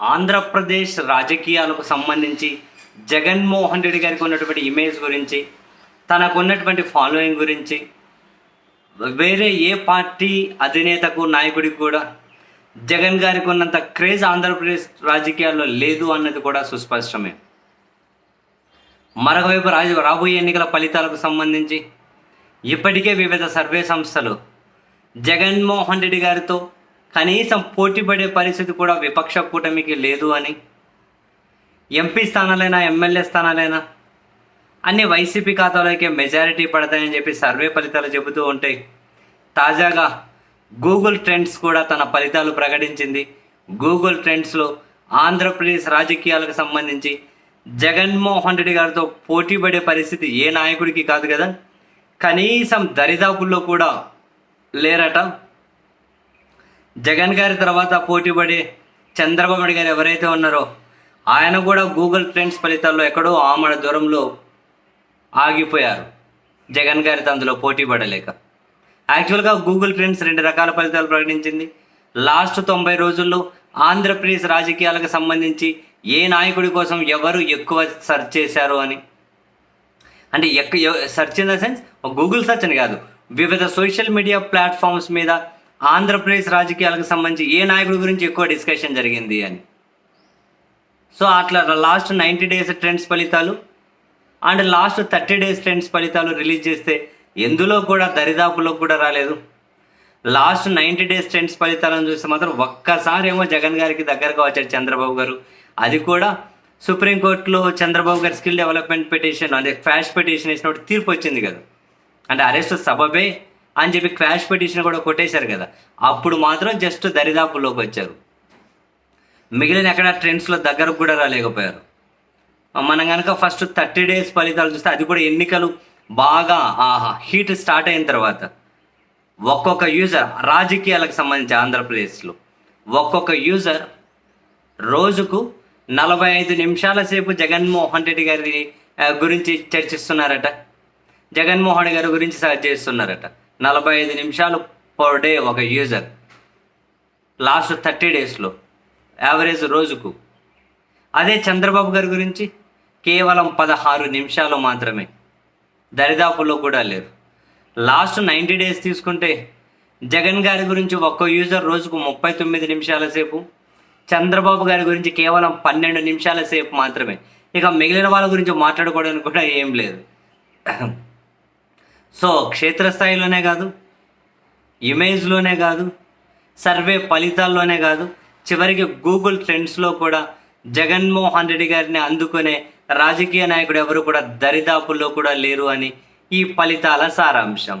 ఆంధ్రప్రదేశ్ రాజకీయాలకు సంబంధించి జగన్మోహన్ రెడ్డి గారికి ఉన్నటువంటి ఇమేజ్ గురించి తనకు ఉన్నటువంటి ఫాలోయింగ్ గురించి వేరే ఏ పార్టీ అధినేతకు నాయకుడికి కూడా జగన్ గారికి ఉన్నంత క్రేజ్ ఆంధ్రప్రదేశ్ రాజకీయాల్లో లేదు అన్నది కూడా సుస్పష్టమే. మరొకవైపు రాజు రాబోయే ఎన్నికల ఫలితాలకు సంబంధించి ఇప్పటికే వివిధ సర్వే సంస్థలు జగన్మోహన్ రెడ్డి గారితో కనీసం పోటీ పడే పరిస్థితి కూడా విపక్ష కూటమికి లేదు అని. ఎంపీ స్థానాలైనా ఎమ్మెల్యే స్థానాలైనా అన్ని వైసీపీ ఖాతాలోకే మెజారిటీ పడతాయని చెప్పి సర్వే ఫలితాలు చెబుతూ ఉంటాయి తాజాగా గూగుల్ ట్రెండ్స్ కూడా తన ఫలితాలు ప్రకటించింది. గూగుల్ ట్రెండ్స్లో ఆంధ్రప్రదేశ్ రాజకీయాలకు సంబంధించి జగన్మోహన్ రెడ్డి గారితో పోటీ పడే పరిస్థితి ఏ నాయకుడికి కాదు కదా. కనీసం దరిదాపుల్లో కూడా లేరట. జగన్ గారి తర్వాత పోటీపడి చంద్రబాబు నాయుడు గారు ఎవరైతే ఉన్నారో ఆయన కూడా గూగుల్ ట్రెండ్స్ ఫలితాల్లో ఎక్కడో ఆమడ దూరంలో ఆగిపోయారు. జగన్ గారితో అందులో పోటీ పడలేక. యాక్చువల్గా గూగుల్ ట్రెండ్స్ రెండు రకాల ఫలితాలు ప్రకటించింది. లాస్ట్ తొంభై రోజుల్లో ఆంధ్రప్రదేశ్ రాజకీయాలకు సంబంధించి ఏ నాయకుడి కోసం ఎవరు ఎక్కువ సెర్చ్ చేశారు అని. అంటే ఎక్క search in the sense Google search అని కాదు. వివిధ సోషల్ మీడియా ప్లాట్ఫామ్స్ మీద ఆంధ్రప్రదేశ్ రాజకీయాలకు సంబంధించి ఏ నాయకుడి గురించి ఎక్కువ డిస్కషన్ జరిగింది అని. సో అట్లా లాస్ట్ నైంటీ డేస్ ట్రెండ్స్ ఫలితాలు and last thirty days trends ఫలితాలు రిలీజ్ చేస్తే ఎందులో కూడా దరిదాపులో కూడా రాలేదు. లాస్ట్ నైంటీ డేస్ ట్రెండ్స్ ఫలితాలను చూస్తే మాత్రం ఒక్కసారి ఏమో జగన్ గారికి దగ్గరగా వచ్చారు చంద్రబాబు గారు. అది కూడా సుప్రీంకోర్టులో చంద్రబాబు గారి స్కిల్ డెవలప్మెంట్ పిటిషన్ అదే ఫ్యాష్ పిటిషన్ వేసినప్పుడు తీర్పు వచ్చింది కదా. అంటే అరెస్ట్ సబబే అని చెప్పి క్వాష్ పిటిషన్ కూడా కొట్టేశారు కదా. అప్పుడు మాత్రం జస్ట్ దరిదాపుల్లోకి వచ్చారు. మిగిలిన ఎక్కడ ట్రెండ్స్లో దగ్గరకు కూడా రాలేకపోయారు. మనం కనుక ఫస్ట్ థర్టీ డేస్ ఫలితాలు చూస్తే అది కూడా ఎన్నికలు బాగా ఆహా హీట్ స్టార్ట్ అయిన తర్వాత. ఒక్కొక్క యూజర్ రాజకీయాలకు సంబంధించి ఆంధ్రప్రదేశ్లో ఒక్కొక్క యూజర్ రోజుకు నలభై ఐదు నిమిషాల సేపు జగన్మోహన్ రెడ్డి గారి గురించి చర్చిస్తున్నారట. జగన్మోహన్ గారి గురించి సర్చ్ చేస్తున్నారట. నలభై ఐదు నిమిషాలు పర్ డే ఒక యూజర్ లాస్ట్ థర్టీ డేస్లో యావరేజ్ రోజుకు. అదే చంద్రబాబు గారి గురించి కేవలం పదహారు నిమిషాలు మాత్రమే. దరిదాపుల్లో కూడా లేరు. లాస్ట్ నైంటీ డేస్ తీసుకుంటే జగన్ గారి గురించి ఒక్కో యూజర్ రోజుకు ముప్పై తొమ్మిది నిమిషాల సేపు చంద్రబాబు గారి గురించి కేవలం పన్నెండు నిమిషాల సేపు మాత్రమే. ఇక మిగిలిన వాళ్ళ గురించి మాట్లాడుకోవడానికి కూడా ఏం లేదు. సో క్షేత్రస్థాయిలోనే కాదు ఇమేజ్లోనే కాదు సర్వే ఫలితాల్లోనే కాదు చివరికి గూగుల్ ట్రెండ్స్లో కూడా జగన్మోహన్ రెడ్డి గారిని అందుకునే రాజకీయ నాయకుడు ఎవరు కూడా దరిదాపుల్లో కూడా లేరు అని ఈ ఫలితాల సారాంశం.